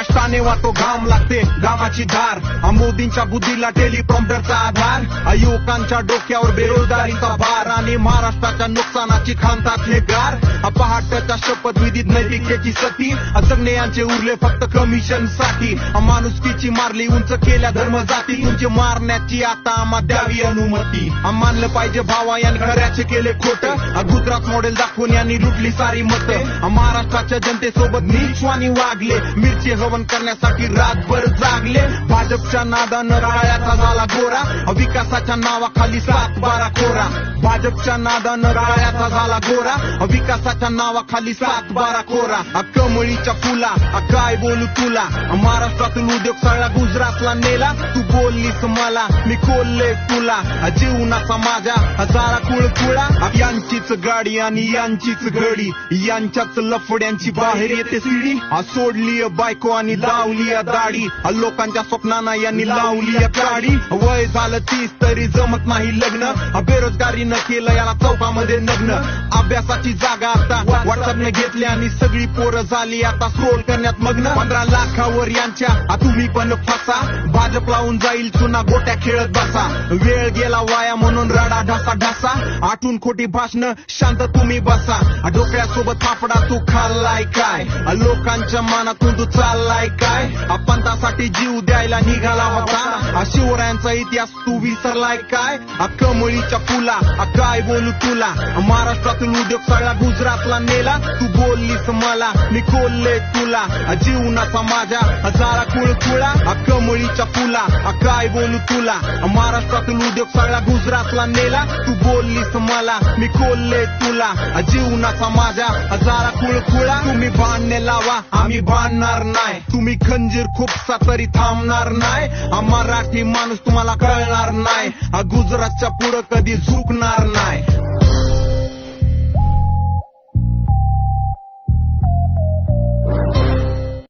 कष्टाने वाटो घाम लागते घामाची धार. हा मोदींच्या बुद्धीला टेलिप्रॉम्प्टरचा आधार. हा युवकांच्या डोक्यावर बेरोजगारीचा भार. आणि महाराष्ट्राच्या नुकसानाची खांतात गार. हा पहाटच्या शपथविधीत नैतिकतेची सती. हा यांचे उरले फक्त कमिशनसाठी हा माणुसकीची मारली उंच केल्या धर्म जाती तुमची मारण्याची आता आम्हा द्यावी अनुमती. मानलं पाहिजे भावा यांनी खऱ्याचे केले खोट. गुजरात मॉडेल दाखवून यांनी लुटली सारी मत. महाराष्ट्राच्या जनतेसोबत नीचवानी वागले. मिरची हवन करण्यासाठी रातभर जागले. भाजपच्या नादानं राळ्याचा झाला गोरा. विकासाच्या नावाखाली सात बारा कोरा भाजपच्या नादानं राळ्याचा झाला गोरा. विकासाच्या नावाखाली सात बारा कोरा कमळीच्या फुला. काय बोलू तुला? महाराष्ट्रातून उद्योग सगळा गुजरातला नेला. तू बोललीस मला मी खोलले तुला. जीवनाचा माझ्या हजारा कुळकुळा. यांचीच गाडी आणि यांचीच घडी. यांच्याच लफड्यांची बाहेर येते सिडी. सोडली बायको आणि लावली दाढी. लोकांच्या स्वप्नांना यांनी लावली काढी वय झालं तीस तरी जमत नाही लग्न. बेरोजगारी बेरोजगारीनं केलं याला चौकामध्ये नग्न. अभ्यासाची जागा आता व्हॉट्सअपने घेतली आणि सगळी पोरं झाली आता स्क्रोल करण्यात मग्न. पंधरा लाखावर यांच्या तुम्ही पण फसा. भाजप लावून जाईल चुना गोट्या खेळत बसा. वेळ गेला वाया म्हणून रडा ढासा ढासा. आठून खोटी भाषण शांत तुम्ही बसा. डोक्यासोबत थापडा तू खाल्लाय काय? लोकांच्या मनातून तू चाललाय काय? आ जीव द्यायला निघाला होता. शिवरायांचा इतिहास तू विसरलाय काय? आ कमळीच्या फुला काय बोलू तुला? महाराष्ट्रातून उद्योग सगळा गुजरातला नेला. तू बोललीस मला मी खोलले तुला. जीवनाचा माझ्या हजारा कुळकुळा कमळीच्या फुला काय बोलू तुला? महाराष्ट्रातून उद्योग सगळा गुजरातला नेला. तू बोललीस मला मी खोलले तुला. जीवनाचा माझ्या हजारा कुळकुळा तुम्ही बांधणे लावा आम्ही भांडणार नाही. तुम्ही खंजीर खूपसा तरी थांबणार नाही. हा मराठी माणूस तुम्हाला कळणार नाही. हा गुजरातच्या पुढं कधी झुकणार नाही.